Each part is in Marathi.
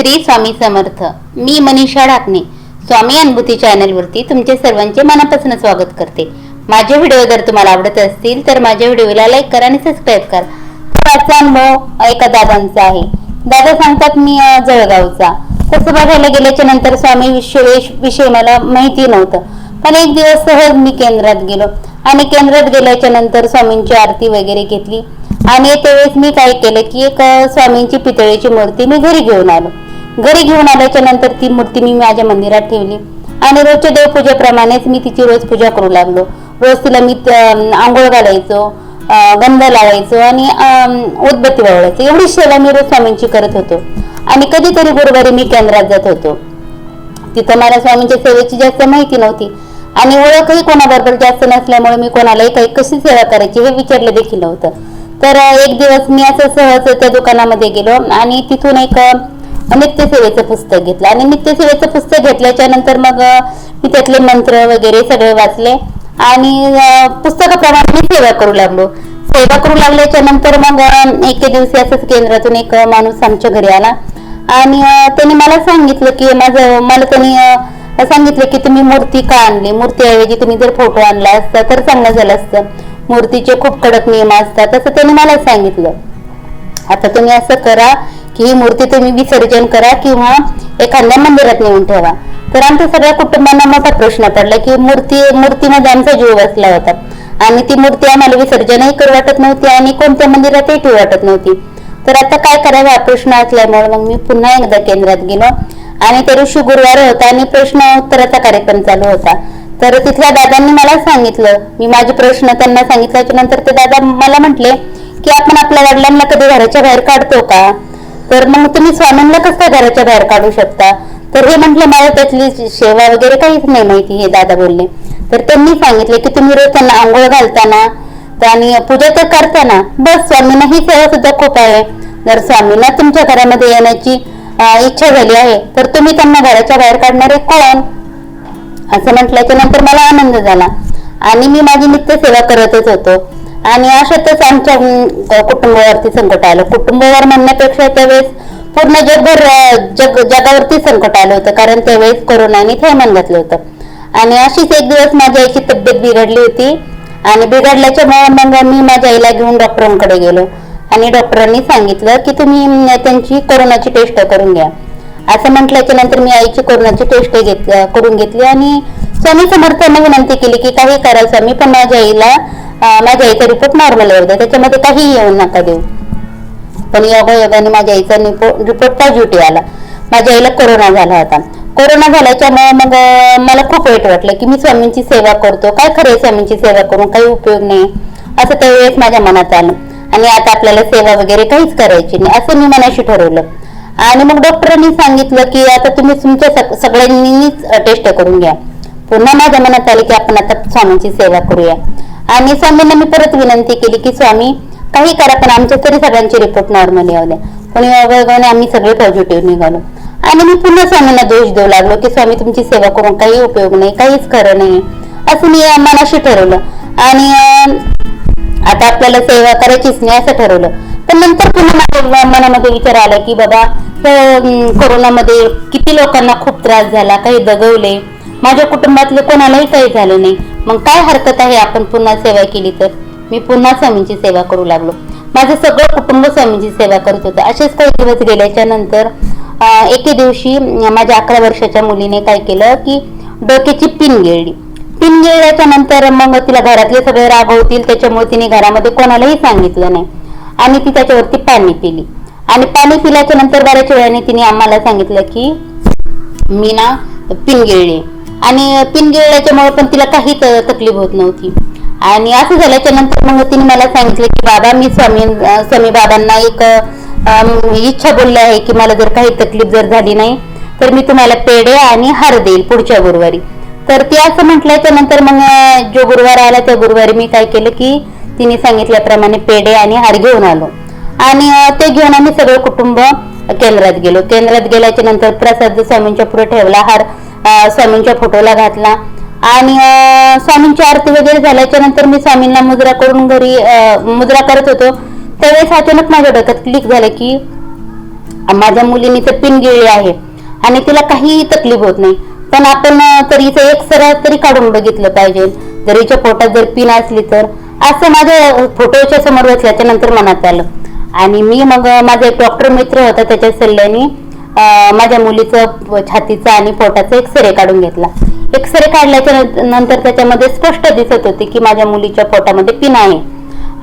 श्री स्वामी समर्थ. मी मनीषा ढाकणे. स्वामी अनुभूती चॅनलवरती तुमचे सर्वांचे मनापासून स्वागत करते. माझे व्हिडिओ जर तुम्हाला आवडत असतील तर माझ्या व्हिडिओला लाईक करा आणि सबस्क्राईब करा. तर आजचा अनुभव एका दादांचा आहे. दादा सांगतात मी जळगावचा. तसं बघायला गेल्याच्यानंतर स्वामी विश्वेश विषयी मला माहिती नव्हतं. पण एक दिवस सहज मी केंद्रात गेलो. आणि केंद्रात गेल्याच्यानंतर स्वामींची आरती वगैरे घेतली. आणि त्यावेळेस मी काय केलं की एक स्वामींची पितळेची मूर्ती मी घरी घेऊन आलो. घरी घेऊन आल्याच्यानंतर ती मूर्ती मी माझ्या मंदिरात ठेवली. आणि रोजच्या देवपूजेप्रमाणेच मी तिची रोज पूजा करू लागलो. रोज तिला मी आंघोळ घालायचो गंध लावायचो आणि उदबत्ती वावळायचो एवढी सेवा मी रोज स्वामींची करत होतो. आणि कधीतरी गुरुवारी मी केंद्रात जात होतो. तिथं मला स्वामींच्या सेवेची जास्त माहिती नव्हती. आणि ओळखही कोणाबरोबर जास्त नसल्यामुळे मी कोणालाही काही कशी सेवा करायची हे विचारलं देखील नव्हतं. तर एक दिवस मी असं सहज त्या दुकानामध्ये गेलो आणि तिथून एक नित्यसेवेचं पुस्तक घेतलं. आणि नित्यसेवेचं पुस्तक घेतल्याच्या नंतर मग मी त्यातले मंत्र वगैरे सगळे वाचले. आणि पुस्तकाप्रमाणे मी सेवा करू लागलो. सेवा करू लागल्याच्या नंतर मग एके दिवशी असंच केंद्रातून एक माणूस आमच्या घरी आला. आणि त्याने मला सांगितलं की माझं मला त्यांनी सांगितलं की तुम्ही मूर्ती का आणली? मूर्तीऐवजी तुम्ही जर फोटो आणला असता तर चांगलं झालं असतं. मूर्तीचे खूप कडक नियम असतात असं त्याने मला सांगितलं. आता तुम्ही असं करा ही मूर्ती तुम्ही विसर्जन करा किंवा एखाद्या मंदिरात नेऊन ठेवा. तर आमच्या सगळ्या कुटुंबांना मोठा प्रश्न पडला की मूर्ती मूर्तीमध्ये आमचा जीव बसला होता. आणि ती मूर्ती आम्हाला विसर्जनही करू वाटत नव्हती आणि कोणत्या मंदिरातही ठेवू वाटत नव्हती. तर आता काय करावं हा प्रश्न असल्यामुळे मग मी पुन्हा एकदा केंद्रात गेलो. आणि ते ऋषी गुरुवार होता आणि प्रश्न उत्तराचा कार्यक्रम चालू होता. तर तिथल्या दादांनी मला सांगितलं मी माझे प्रश्न त्यांना सांगितल्याच्या नंतर ते दादा मला म्हटले की आपण आपल्या वडिलांना कधी घराच्या बाहेर काढतो का? तर मग तुम्ही स्वामींना कसं काय घराच्या बाहेर काढू शकता? तर हे म्हटलं मला त्यातली सेवा वगैरे काहीच नाही माहिती हे दादा बोलले. तर त्यांनी सांगितले की तुम्ही रोज त्यांना आंघोळ घालताना तर आणि पूजा तर करताना बस स्वामींना ही सेवा सुद्धा खूप आहे. जर स्वामींना तुमच्या घरामध्ये येण्याची इच्छा झाली आहे तर तुम्ही त्यांना घराच्या बाहेर काढणारे कोण? असं म्हटल्याच्या नंतर मला आनंद झाला. आणि मी माझी नित्य सेवा करतच होतो. आणि अशातच आमच्या कुटुंबावरती संकट आलं. कुटुंबावर म्हणण्यापेक्षा त्यावेळेस पूर्ण जगभर जग जगावरती संकट आलं होतं. कारण त्यावेळेस कोरोनाने थैमान घातलं होतं. आणि अशीच एक दिवस माझ्या आईची तब्येत बिघडली होती. आणि बिघडल्याच्या मग मी माझ्या आईला घेऊन डॉक्टरांकडे गेलो. आणि डॉक्टरांनी सांगितलं की तुम्ही त्यांची कोरोनाची टेस्ट करून घ्या. असं म्हटल्याच्या नंतर मी आईची कोरोनाची टेस्ट घेत करून घेतली. आणि स्वामी समर्थांना विनंती केली की काही करा स्वामी पण माझ्या आईला माझ्या आईचा रिपोर्ट नॉर्मल येऊ द्या त्याच्यामध्ये काही येऊ नका देऊ. पण योगायोगाने माझ्या आईचा रिपोर्ट पॉझिटिव्ह आला. माझ्या आईला कोरोना झाला होता. कोरोना झाल्याच्यामुळे मग मला खूप वाईट वाटलं की मी स्वामींची सेवा करतो. काय खरं स्वामींची सेवा करून? काही उपयोग नाही. असं त्यावेळेस माझ्या मनात आलं. आणि आता आपल्याला सेवा वगैरे काहीच करायची नाही असं मी मनाशी ठरवलं. आणि मग डॉक्टरांनी सांगितलं की आता तुम्ही तुमच्या सग- सगळ्यांनीच टेस्ट करून घ्या. पुन्हा माझ्या मनात आलं की आपण आता स्वामींची सेवा करूया. आणि स्वामींना मी परत विनंती केली की स्वामी काही करा पण आमच्या तरी सगळ्यांचे रिपोर्ट नॉर्मल येऊ द्या. पण योगायोगाने आम्ही सगळे पॉझिटिव्ह निघालो. आणि मी पुन्हा स्वामींना दोष देऊ लागलो की स्वामी तुमची सेवा करून काही उपयोग नाही काहीच खरं नाही. असं मी मनाशी ठरवलं. आणि आता आपल्याला सेवा करायचीच नाही असं ठरवलं. पण नंतर पुन्हा माझ्या मनामध्ये विचार आला की बाबा कोरोनामध्ये किती लोकांना खूप त्रास झाला काही दगवले. माझ्या कुटुंबातले कोणालाही काही झालं नाही. मग काय हरकत आहे? आपण पुन्हा सेवा केली तर? मी पुन्हा स्वामींची सेवा करू लागलो. माझं सगळं कुटुंब स्वामींची सेवा करत होतं. असेच काही दिवस गेल्याच्यानंतर एके दिवशी माझ्या अकरा वर्षाच्या मुलीने काय केलं की डोक्याची पिन गिळली. पिन गिळल्याच्या नंतर मग तिला घरातले सगळे रागवतील त्याच्यामुळे तिने घरामध्ये कोणालाही सांगितलं नाही. आणि ती त्याच्यावरती पाणी पिली. आणि पाणी पिल्याच्या नंतर बऱ्याच वेळाने तिने आम्हाला सांगितलं की मी ना पिन गिळली आणि पिन गिळल्याच्यामुळे पण तिला काही तकलीफ होत नव्हती. आणि असं झाल्याच्यानंतर मग तिने मला सांगितलं की बाबा मी स्वामी स्वामी बाबांना एक इच्छा बोलली आहे की मला जर काही तकलीफ जर झाली नाही तर मी तुम्हाला पेढे आणि हार देईल पुढच्या गुरुवारी. तर ती असं म्हटल्याच्या नंतर मग जो गुरुवार आला त्या गुरुवारी मी काय केलं की तिने सांगितल्याप्रमाणे पेढे आणि हार घेऊन आलो. आणि ते घेऊन आम्ही सगळं कुटुंब केंद्रात गेलो. केंद्रात गेल्याच्यानंतर प्रसाद स्वामींच्या पुढे ठेवला हार. स्वामींच्या फोटोला घातला. आणि स्वामींची आरती वगैरे झाल्याच्यानंतर मी स्वामींना मुद्रा करून घरी मुद्रा करत होतो. त्यावेळेस अचानक माझ्या डोक्यात क्लिक झालं की माझ्या मुलीने तर पिन गिळली आहे आणि तिला काहीही तकलीफ होत नाही. पण आपण अं, तर हिचं एक सरळ तरी काढून बघितलं पाहिजे. जर हिच्या पोटात जर पिन असली तर. असं माझ्या फोटोच्या समोर बसल्याच्या नंतर मनात आलं. आणि मी मग माझा एक डॉक्टर मित्र होता त्याच्या सल्ल्याने माझ्या मुलीचं छातीचा आणि पोटाचा एक्सरे काढून घेतला. एक्सरे काढल्याच्या नंतर त्याच्यामध्ये स्पष्ट दिसत होते की माझ्या मुलीच्या पोटामध्ये पिन आहे.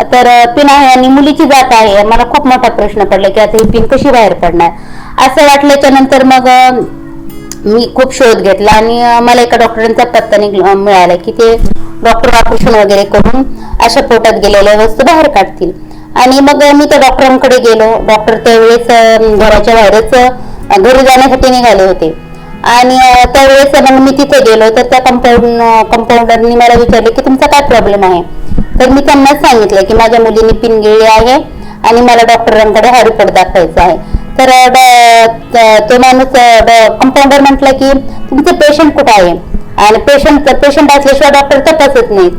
तर पिन आहे आणि मुलीची जात आहे. मला खूप मोठा प्रश्न पडला की आता ही पिन कशी बाहेर पडणार? असं वाटल्याच्या नंतर मग मी खूप शोध घेतला आणि मला एका डॉक्टरांचा पत्ता निघ- मिळाला की ते डॉक्टर ऑपरेशन वगैरे करून अशा पोटात गेलेल्या वस्तू बाहेर काढतील. आणि मग मी त्या डॉक्टरांकडे गेलो. डॉक्टर त्यावेळेस घराच्या बाहेरच घरी जाण्यासाठी निघाले होते. आणि त्यावेळेस मग मी तिथे गेलो तर त्या कंपाऊंड कंपाऊंडरनी मला विचारले की तुमचा काय प्रॉब्लेम आहे? तर मी त्यांना सांगितलं की माझ्या मुलीने पिन गिळली आहे आणि मला डॉक्टरांकडे हा रिपोर्ट दाखवायचा आहे. तर तो माणूस कंपाऊंडर म्हटलं की तुमचे पेशंट कुठं आहे? आणि पेशंट पेशंट असल्याशिवाय डॉक्टर तपासत नाही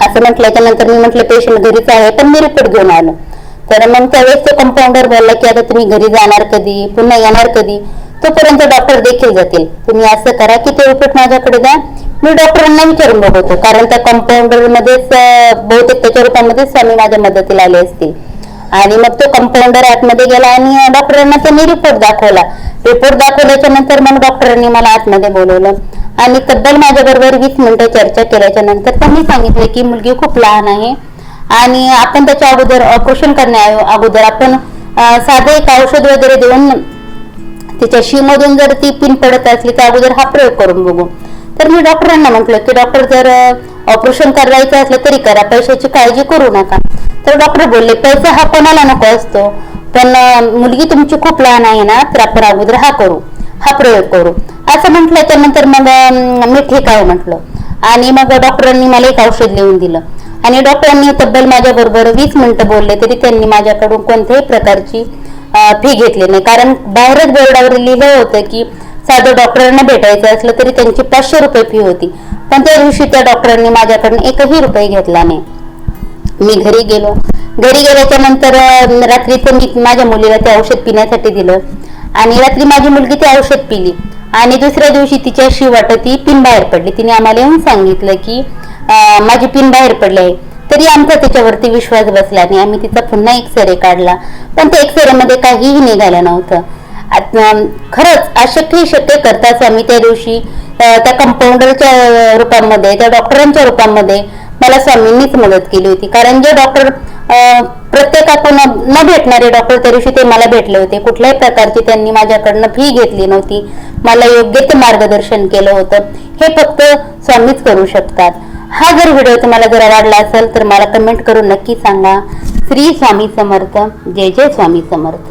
असं म्हटल्याच्या नंतर मी म्हटलं पेशंट घरीच आहे पण मी रिपोर्ट घेऊन आलो. तर मग त्यावेळेस तो कंपाऊंडर बोलला की आता तुम्ही घरी जाणार कधी? पुन्हा येणार कधी? तोपर्यंत डॉक्टर देखील जातील. तुम्ही असं करा की ते रिपोर्ट माझ्याकडे द्या मी डॉक्टरांना विचारून बघतो कारण त्या कंपाऊंडर मध्येच बहुतेक त्याच्या रूपामध्ये स्वामी माझ्या मदतीला आले असतील. आणि मग तो कंपाऊंडर आतमध्ये गेला आणि डॉक्टरांना त्यांनी रिपोर्ट दाखवला. रिपोर्ट दाखवल्याच्या नंतर मग डॉक्टरांनी मला आतमध्ये बोलवलं. आणि तब्बल माझ्या बरोबर वीस मिनिटं चर्चा केल्याच्यानंतर त्यांनी सांगितलं की मुलगी खूप लहान आहे. आणि आपण त्याच्या अगोदर ऑपरेशन करण्या अगोदर आपण साधे साधं एक औषध वगैरे देऊन तिच्या शीमधून जर ती पिन पडत असली तर अगोदर हा प्रयोग करून बघू. तर मी डॉक्टरांना म्हटलं की डॉक्टर जर ऑपरेशन करायचं असलं तरी करा पैशाची काळजी करू नका. तर डॉक्टर बोलले पैसा हा कोणाला नको असतो पण मुलगी तुमची खूप लहान आहे ना तर आपण अगोदर हा करू हा प्रयोग करू. असं म्हटल्याच्या नंतर मग मी ठीक आहे म्हटलं. आणि मग डॉक्टरांनी मला एक औषध लिहून दिलं. आणि डॉक्टरांनी तब्बल माझ्याबरोबर वीस मिनिटं बोलले तरी त्यांनी माझ्याकडून कोणत्याही प्रकारची फी घेतली नाही. कारण बाहेरच बोर्डावर लिहिलं होतं की साधं डॉक्टरांना भेटायचं असलं तरी त्यांची पाचशे रुपये फी होती. पण त्या दिवशी त्या डॉक्टरांनी माझ्याकडून एकही रुपये घेतला नाही. मी घरी गेलो. घरी गेल्याच्यानंतर रात्री ते मी माझ्या मुलीला ते औषध पिण्यासाठी दिलं. आणि रात्री माझी मुलगी ते औषध पिली. आणि दुसऱ्या दिवशी तिच्या शिवाट ती पिन बाहेर पडली. तिने आम्हाला येऊन सांगितलं की माझी पिन बाहेर पडली आहे तरी आमचा त्याच्यावरती विश्वास बसला आणि आम्ही तिचा पुन्हा एक्सरे काढला. पण त्या एक्सरेमध्ये काहीही निघालं नव्हतं. खरंच अशक्य शक्य करताच आम्ही त्या दिवशी त्या कंपाऊंडरच्या रूपामध्ये त्या डॉक्टरांच्या रूपामध्ये मला स्वामींनीच मदत केली होती. कारण जे डॉक्टर प्रत्येकातून न भेटणारे डॉक्टर त्या दिवशी ते मला भेटले होते. कुठल्याही प्रकारची त्यांनी माझ्याकडनं फी घेतली नव्हती. मला योग्य ते मार्गदर्शन केलं होतं. हे फक्त स्वामीच करू शकतात. हा जर व्हिडिओ तुम्हाला जर आवडला असेल तर मला कमेंट करून नक्की सांगा. श्री स्वामी समर्थ जय जय स्वामी समर्थ.